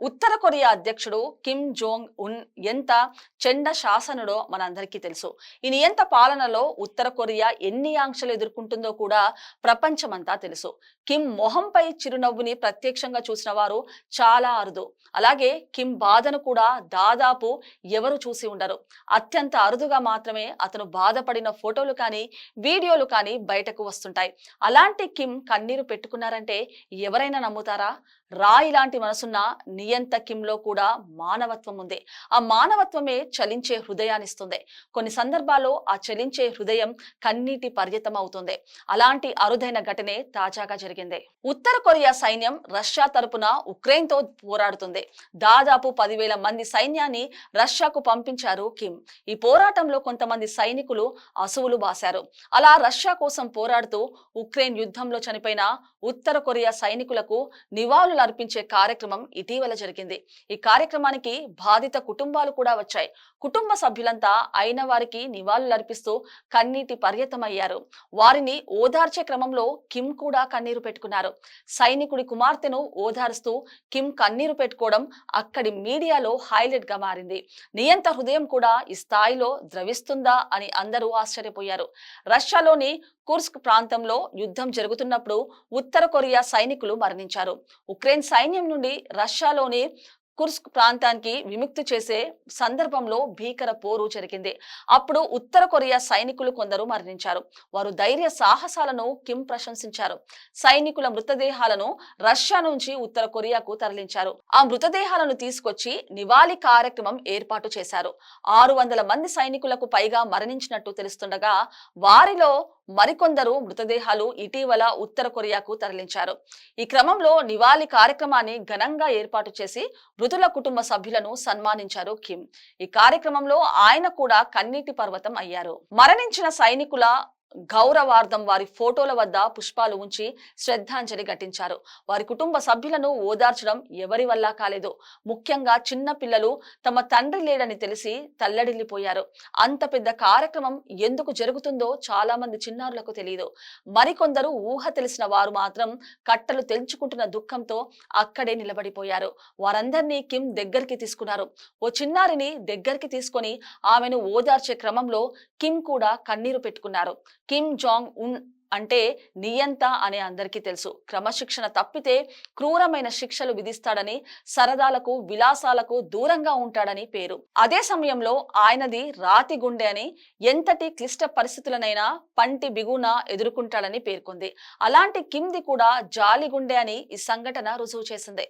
ఉత్తర Korea అధ్యక్షుడు Kim Jong Un ఎంత చెండ శాసనుడో మనందరికీ తెలుసు. ఈ నియంత పాలనలో ఉత్తర కొరియా ఎన్ని ఆంక్షలు ఎదుర్కొంటుందో కూడా ప్రపంచమంతా తెలుసు. కిమ్ మొహంపై చిరునవ్వుని ప్రత్యక్షంగా చూసిన వారు చాలా అరుదు. అలాగే కిమ్ బాధను కూడా దాదాపు ఎవరు చూసి ఉండరు. అత్యంత అరుదుగా మాత్రమే అతను బాధపడిన ఫోటోలు కానీ వీడియోలు కానీ బయటకు వస్తుంటాయి. అలాంటి కిమ్ కన్నీరు పెట్టుకున్నారంటే ఎవరైనా నమ్ముతారా? రాయి లాంటి మనసున్న నియంత కిమ్లో కూడా మానవత్వం ఉంది. ఆ మానవత్వమే చలించే హృదయాన్నిస్తుంది. కొన్ని సందర్భాల్లో ఆ చలించే హృదయం కన్నీటి పర్యతం అవుతుంది అలాంటి అరుదైన ఘటనే తాజాగా జరిగింది. ఉత్తర కొరియా సైన్యం రష్యా తరపున ఉక్రెయిన్తో పోరాడుతుంది. దాదాపు పదివేల మంది సైన్యాన్ని రష్యాకు పంపించారు కిమ్. ఈ పోరాటంలో కొంతమంది సైనికులు అసువులు బాశారు. అలా రష్యా కోసం పోరాడుతూ ఉక్రెయిన్ యుద్ధంలో చనిపోయిన ఉత్తర కొరియా సైనికులకు నివాళులు అర్పించే కార్యక్రమం ఇటీవల జరిగింది. ఈ కార్యక్రమానికి బాధిత కుటుంబాలు కూడా వచ్చాయి. కుటుంబ సభ్యులంతా అయిన వారికి నివాళులు అర్పిస్తూ కన్నీటి పర్యతమయ్యారు. వారిని ఓదార్చే క్రమంలో కిమ్ కూడా కన్నీరు పెట్టుకున్నారు. సైనికుడి కుమార్తెను ఓదారుస్తూ కిమ్ కన్నీరు పెట్టుకోవడం అక్కడి మీడియాలో హైలైట్గా మారింది. నియంత హృదయం కూడా ఈ స్థాయిలో ద్రవిస్తుందా అని అందరూ ఆశ్చర్యపోయారు. రష్యాలోని కుర్స్క్ ప్రాంతంలో యుద్ధం జరుగుతున్నప్పుడు ఉత్తర కొరియా సైనికులు మరణించారు. ఉక్రెయిన్ సైన్యం నుండి రష్యాలోని కుర్స్క్ ప్రాంతానికి విముక్తి చేసే సందర్భంలో భీకర పోరు జరిగింది. అప్పుడు ఉత్తర కొరియా సైనికులు కొందరు మరణించారు. వారు ధైర్య సాహసాలను కిమ్ ప్రశంసించారు. సైనికుల మృతదేహాలను రష్యా నుంచి ఉత్తర కొరియాకు తరలించారు. ఆ మృతదేహాలను తీసుకొచ్చి నివాళి కార్యక్రమం ఏర్పాటు చేశారు. ఆరు వందల మంది సైనికులకు పైగా మరణించినట్టు తెలుస్తుండగా వారిలో మరికొందరు మృతదేహాలు ఇటీవల ఉత్తర కొరియాకు తరలించారు. ఈ క్రమంలో నివాళి కార్యక్రమాన్ని ఘనంగా ఏర్పాటు చేసి మృతుల కుటుంబ సభ్యులను సన్మానించారు కిమ్. ఈ కార్యక్రమంలో ఆయన కూడా కన్నీటి పర్వతం అయ్యారు. మరణించిన సైనికుల గౌరవార్థం వారి ఫోటోల వద్ద పుష్పాలు ఉంచి శ్రద్ధాంజలి ఘటించారు. వారి కుటుంబ సభ్యులను ఓదార్చడం ఎవరి వల్ల కాలేదు. ముఖ్యంగా చిన్న పిల్లలు తమ తండ్రి లేడని తెలిసి తల్లడిల్లిపోయారు. అంత పెద్ద కార్యక్రమం ఎందుకు జరుగుతుందో చాలా మంది చిన్నారులకు తెలియదు మరికొందరు ఊహ తెలిసిన వారు మాత్రం కట్టలు తెంచుకుంటున్న దుఃఖంతో అక్కడే నిలబడిపోయారు. వారందరినీ కిమ్ దగ్గరికి తీసుకున్నారు. ఓ చిన్నారిని దగ్గరికి తీసుకొని ఆమెను ఓదార్చే క్రమంలో కిమ్ కూడా కన్నీరు పెట్టుకున్నారు. కిమ్ జాంగ్ ఉన్ అంటే నియంత అనే అందరికీ తెలుసు. క్రమశిక్షణ తప్పితే క్రూరమైన శిక్షలు విధిస్తాడని సరదాలకు విలాసాలకు దూరంగా ఉంటాడని పేరు. అదే సమయంలో ఆయనది రాతి గుండె అని ఎంతటి క్లిష్ట పరిస్థితులనైనా పంటి బిగున ఎదుర్కొంటాడని పేర్కొంది. అలాంటి కిమ్ది కూడా జాలి గుండె అని ఈ సంఘటన రుజువు చేసింది.